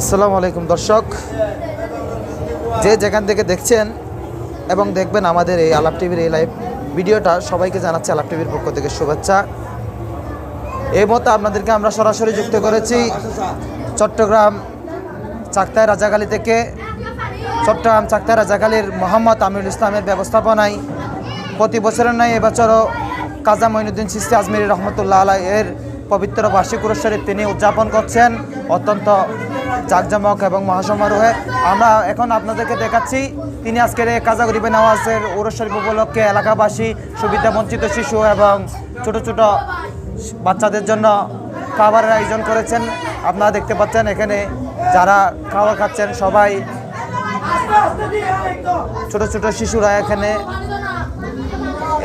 আসসালামু আলাইকুম দর্শক। যে যেখান থেকে দেখছেন এবং দেখবেন আমাদের এই আলাপ টিভির এই লাইভ ভিডিওটা, সবাইকে জানাচ্ছে আলাপ টিভির পক্ষ থেকে শুভেচ্ছা। এই মতো আপনাদেরকে আমরা সরাসরি যুক্ত করেছি চট্টগ্রাম চাকতায় রাজাগালি থেকে। চট্টগ্রাম চাকতায় রাজাগালির মোহাম্মদ আমিরুল ইসলামের ব্যবস্থাপনায় প্রতি বছরের নয় এবছরও কাজা মঈনুদ্দিন সিস্তি আজমির রহমতুল্লাহ আলাই এর পবিত্র বার্ষিক উৎসব তিনি উদযাপন করছেন। অত্যন্ত জাঁকজমক এবং মহাসমারোহে। আমরা এখন আপনাদেরকে দেখাচ্ছি, তিনি আজকের কাজা গরিবে নওয়াজের উরস শরীফ উপলক্ষে এলাকাবাসী সুবিধা বঞ্চিত শিশু এবং ছোট ছোট বাচ্চাদের জন্য খাবারের আয়োজন করেছেন। আপনারা দেখতে পাচ্ছেন এখানে যারা খাবার খাচ্ছেন, সবাই ছোট ছোট শিশুরা এখানে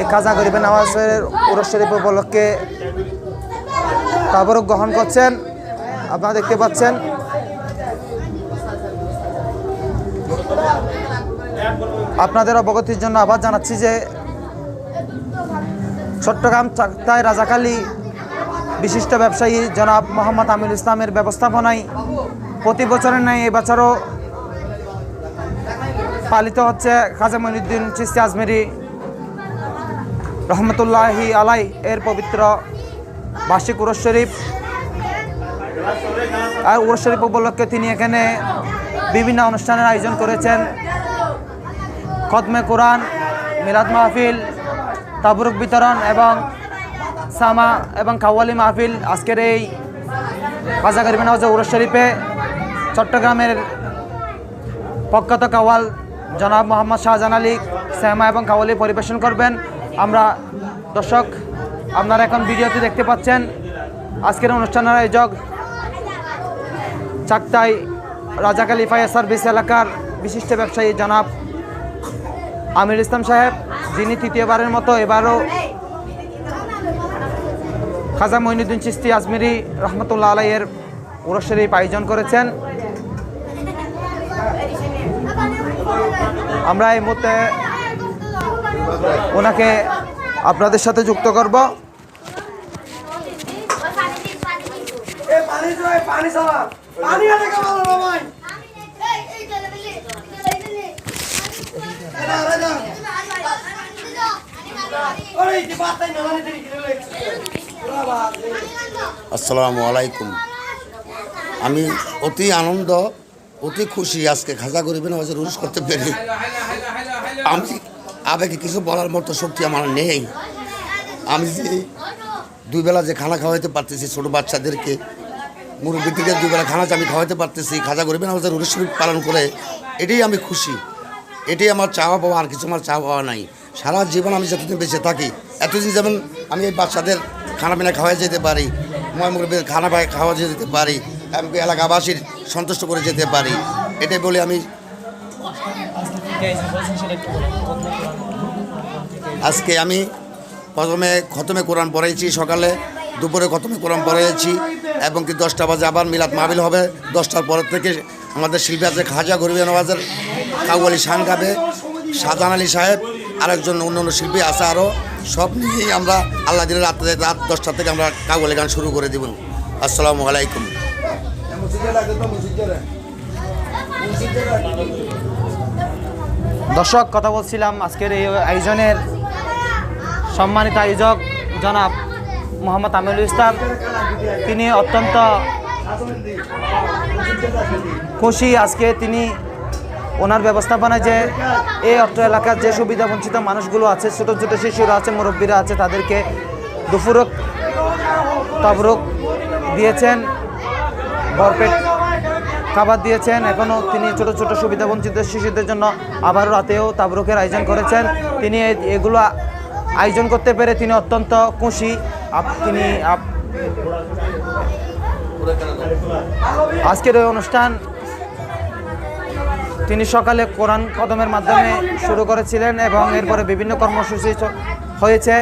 এই কাজা গরিবে নওয়াজের উরস শরীফ উপলক্ষে খাবারও গ্রহণ করছেন। আপনারা দেখতে পাচ্ছেন আপনাদের অবগতির জন্য আবার জানাচ্ছি যে চট্টগ্রাম চাকতায় রাজাকালী বিশিষ্ট ব্যবসায়ী জনাব মোহাম্মদ আমির ইসলামের ব্যবস্থাপনায় প্রতি বছরের ন্যায় এবছরও পালিত হচ্ছে খাজা মঈনুদ্দিন চিস্তি আজমেরি রহমতুল্লাহি আলাই এর পবিত্র বার্ষিক উরস শরীফ। আর উরস শরীফ উপলক্ষে তিনি এখানে বিভিন্ন অনুষ্ঠানের আয়োজন করেছেন খতমে কোরআন, মিলাদ মাহফিল, তাবরুক বিতরণ এবং সামা এবং কাওয়ালি মাহফিল। আজকের এই খাজা গরিব নওয়াজ উরস শরীফে চট্টগ্রামের প্রখ্যাত কাওয়াল জনাব মোহাম্মদ শাহজাহান আলী শ্যামা এবং কাওয়ালি পরিবেশন করবেন। আমরা দর্শক, আপনারা এখন ভিডিওতে দেখতে পাচ্ছেন। আজকের অনুষ্ঠানের আয়োজক চাকতাই রাজাকালী ফায়ার সার্ভিস এলাকার বিশিষ্ট ব্যবসায়ী জনাব আমির ইসলাম সাহেব যিনি তৃতীয়বারের মতো এবারও খাজা মইনুদ্দিন চিস্তি আজমিরি রহমতুল্লাহ আলাইয়ের উরশরীফ আয়োজন করেছেন। আমরা এই মুহূর্তে ওনাকে আপনাদের সাথে যুক্ত করব। পানি পানি আসসালামু আলাইকুম। আমি অতি আনন্দ, অতি খুশি আজকে খাজা গরিবেন আওয়াজে রুশ করতে পেরে। আমি আবেগে কিছু বলার মতো শক্তি আমার নেই। আমি যে দুবেলা যে খানা খাওয়াইতে পারতেছি ছোটো বাচ্চাদেরকে মুরব্বীদেরকে দুই বেলা খানা যে আমি খাওয়াতে পারতেছি, খাজা গরিবের আমাদের রুশ শরীফ পালন করে, এটাই আমি খুশি। এটাই আমার চাওয়া পাওয়া, আর কিছু আমার চাওয়া পাওয়া নাই। সারা জীবন আমি যতদিন বেঁচে থাকি, এতদিন যেমন আমি এই বাচ্চাদের খানা পিনা খাওয়াই যেতে পারি, ময় মুরব্বীর খানা খাওয়া যেতে পারি এমনকি এলাকাবাসীর সন্তুষ্ট করে যেতে পারি, এটাই বলে আমি আজকে আমি প্রথমে খতমে কোরআন পড়াইছি সকালে। দুপুরে খতমে কোরআন পড়াইছি এবং কি দশটা বাজে আবার মিলাদ মাহবিল হবে। দশটার পর থেকে আমাদের শিল্পী আছে খাজা গরিবে নওয়াজের কাউয়ালি শান গাবে সাজান আলী সাহেব, আরেকজন অন্য অন্য শিল্পী আছে আরও সব নিয়েই আমরা আল্লাহ দিনের রাত রাত দশটা থেকে আমরা কাউয়ালি গান শুরু করে দেব। আসসালামু আলাইকুম। দর্শক, কথা বলছিলাম আজকের এই আয়োজনের সম্মানিত আয়োজক জনাব মোহাম্মদ আমিরুল ইসলাম, তিনি অত্যন্ত খুশি আজকে তিনি ওনার ব্যবস্থাপনায় যে এই অত্র এলাকার যে সুবিধা বঞ্চিত মানুষগুলো আছে, ছোটো ছোটো শিশুরা আছে, মুরব্বীরা আছে, তাদেরকে দুপুরক, তবরক দিয়েছেন ভরপেট খাবার দিয়েছেন এখনও তিনি ছোট ছোট সুবিধা বঞ্চিত শিশুদের জন্য আবারও রাতেও তাবরুকের আয়োজন করেছেন। তিনি এগুলো আয়োজন করতে পেরে তিনি অত্যন্ত খুশি। তিনি আজকের এই অনুষ্ঠান, তিনি সকালে কোরআন কদমের মাধ্যমে শুরু করেছিলেন এবং এরপরে বিভিন্ন কর্মসূচি হয়েছে।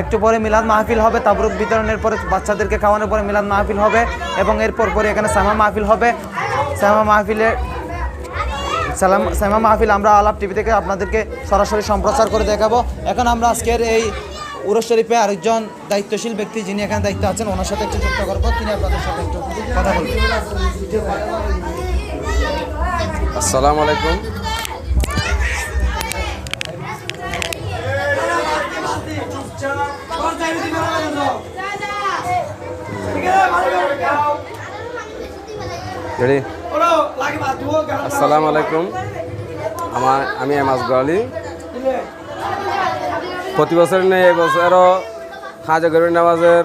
একটু পরে মিলাদ মাহফিল হবে, তাবরুক বিতরণের পরে বাচ্চাদেরকে খাওয়ানোর পরে মিলাদ মাহফিল হবে এবং এরপর পরে এখানে শ্যামা মাহফিল হবে। শ্যামা মাহফিলে সালাম শ্যামা মাহফিল আমরা আলাপ টিভি থেকে আপনাদেরকে সরাসরি সম্প্রচার করে দেখাবো। এখন আমরা আজকের এই উরস শরীফে আরেকজন দায়িত্বশীল ব্যক্তি যিনি এখানে দায়িত্ব আছেন ওনার সাথে একটু যুক্ত করব। তিনি আপনাদের সাথে একটু কথা বলবেন। আসসালামু আলাইকুম। রেডি আসসালামু আলাইকুম আমার আমি গলি দিলে। প্রতি বছর নেই এবছরও বছরও খাজা গরিব নামাজের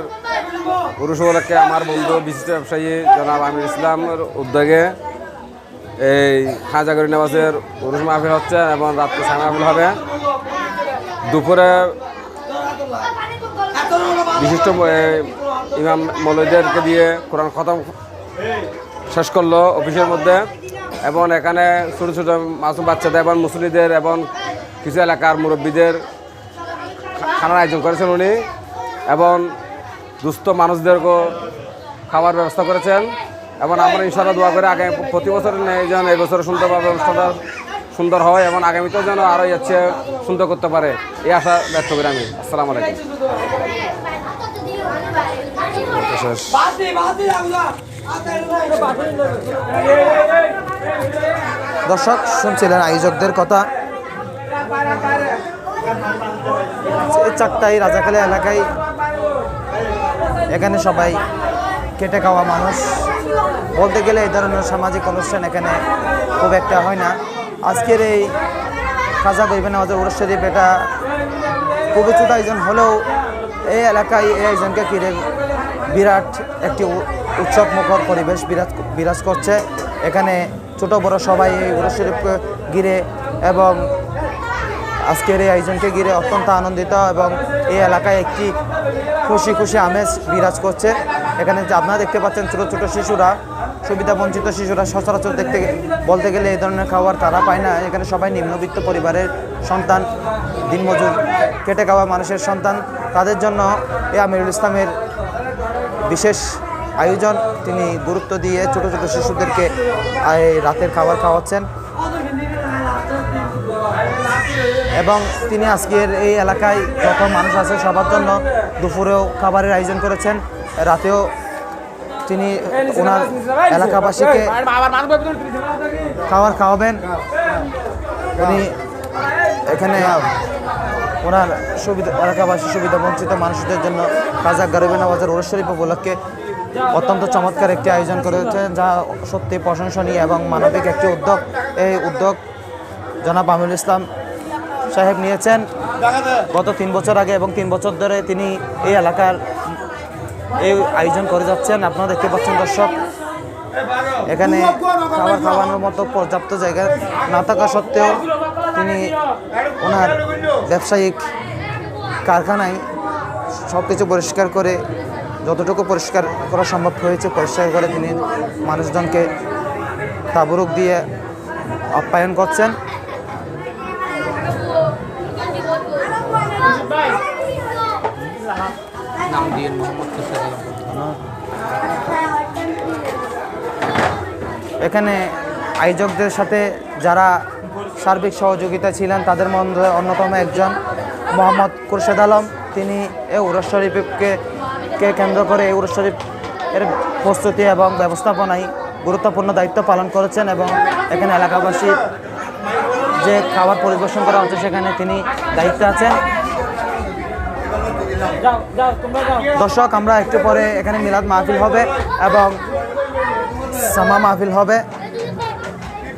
পুরুষ উপলক্ষে আমার বন্ধু, বিশিষ্ট ব্যবসায়ী জনাব আমির ইসলামের উদ্যোগে এই খাজা গরিব নামাজের পুরুষ মাহফিল হচ্ছে এবং রাত্রে সাই মাহফিল হবে দুপুরে বিশিষ্ট ইমাম মৌলদেরকে দিয়ে কোরআন খতম শেষ করল অফিসের মধ্যে এবং এখানে ছোটো ছোটো মাসুম বাচ্চাদের এবং মুসলিদের এবং কিছু এলাকার মুরব্বীদের খানার আয়োজন করেছেন উনি এবং দুস্থ মানুষদেরকেও খাবার ব্যবস্থা করেছেন এবং আমরা ইনশাল্লাহ দোয়া করে আগে প্রতি বছর যেন এই বছর সুন্দরভাবে অনুষ্ঠানটা সুন্দর হয় এবং আগামীতেও যেন আরও যাচ্ছে সুন্দর করতে পারে। এই আশা ব্যক্ত করি আমি। আসসালামু আলাইকুম। দর্শক, শুনছিলেন আয়োজকদের কথা। চারটাই রাজাখালী এলাকায়। এখানে সবাই কেটে খাওয়া মানুষ। বলতে গেলে এই ধরনের সামাজিক অনুষ্ঠান এখানে খুব একটা হয় না। আজকের এই খাজা গরিবেন আমাদের উরস শরীফ, এটা খুবই ছোট আয়োজন হলেও এই এলাকায় এই আয়োজনকে ঘিরে বিরাট একটি উ- উৎসব মুখর পরিবেশ বিরাজ বিরাজ করছে। এখানে ছোট বড় সবাই এই উরস ঘিরে এবং আজকের এই আয়োজনকে ঘিরে অত্যন্ত আনন্দিত এবং এই এলাকায় একটি খুশি খুশি আমেজ বিরাজ করছে। এখানে যে আপনারা দেখতে পাচ্ছেন ছোটো ছোটো শিশুরা, সুবিধা বঞ্চিত শিশুরা সচরাচর দেখতে বলতে গেলে এই ধরনের খাবার তারা পায় না। এখানে সবাই নিম্নবিত্ত পরিবারের সন্তান, দিনমজুর, কেটে খাওয়া মানুষের সন্তান। তাদের জন্য এই আমিরুল ইসলামের বিশেষ আয়োজন তিনি গুরুত্ব দিয়ে ছোট ছোট শিশুদেরকে রাতের খাবার খাওয়াচ্ছেন। এবং তিনি আজকের এই এলাকায় যত মানুষ আছে সবার জন্য দুপুরেও খাবারের আয়োজন করেছেন। রাতেও তিনি ওনার এলাকাবাসীকে খাবার খাওয়াবেন। উনি এখানে ওনার সুবিধা এলাকাবাসী সুবিধা বঞ্চিত মানুষদের জন্য কাজা গরিবে নওয়াজের ওরস শরীফ উপলক্ষে অত্যন্ত চমৎকার একটি আয়োজন করেছেন, যা সত্যি প্রশংসনীয় এবং মানবিক একটি উদ্যোগ। এই উদ্যোগ জনাব আমিরুল ইসলাম সাহেব নিয়েছেন। গত তিন বছর আগে এবং তিন বছর ধরে তিনি এই এলাকার এই আয়োজন করে যাচ্ছেন। আপনারা দেখতে পাচ্ছেন দর্শক, এখানে খাবার খাওয়ানোর মতো পর্যাপ্ত জায়গা না থাকা সত্ত্বেও তিনি ওনার ব্যবসায়িক কারখানায় সব কিছু পরিষ্কার করে যতটুকু পরিষ্কার করা সম্ভব হয়েছে পরিষ্কার করে তিনি মানুষজনকে তাবুরুক দিয়ে আপ্যায়ন করছেন। এখানে আয়োজকদের সাথে যারা সার্বিক সহযোগিতা ছিলেন তাদের মধ্যে অন্যতম একজন, মোহাম্মদ খুরশেদ আলম। তিনি এই উরস শরীফকে, কে কেন্দ্র করে এই উরস শরীফ এর প্রস্তুতি এবং ব্যবস্থাপনায় গুরুত্বপূর্ণ দায়িত্ব পালন করেছেন এবং এখানে এলাকাবাসী যে খাবার পরিবেশন করা হচ্ছে সেখানে তিনি দায়িত্বে আছেন। দর্শক, আমরা একটু পরে এখানে মিলাদ মাহফিল হবে এবং সামা মাহফিল হবে।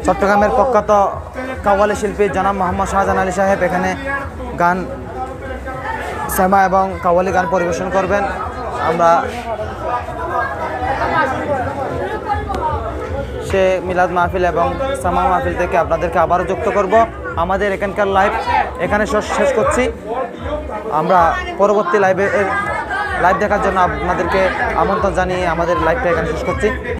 চট্টগ্রামের প্রখ্যাত কাওয়ালি শিল্পী জনাব মোহাম্মদ শাহজাহান আলী সাহেব এখানে গান শ্যামা এবং কাওয়ালি গান পরিবেশন করবেন। আমরা সে মিলাদ মাহফিল এবং সামা মাহফিল থেকে আপনাদেরকে আবারও যুক্ত করব। আমাদের এখানকার লাইভ এখানে শেষ- শেষ করছি। আমরা পরবর্তী লাইভে লাইভ দেখার জন্য আপনাদেরকে আমন্ত্রণ জানিয়ে আমাদের লাইভটা এখানে শেষ করছি।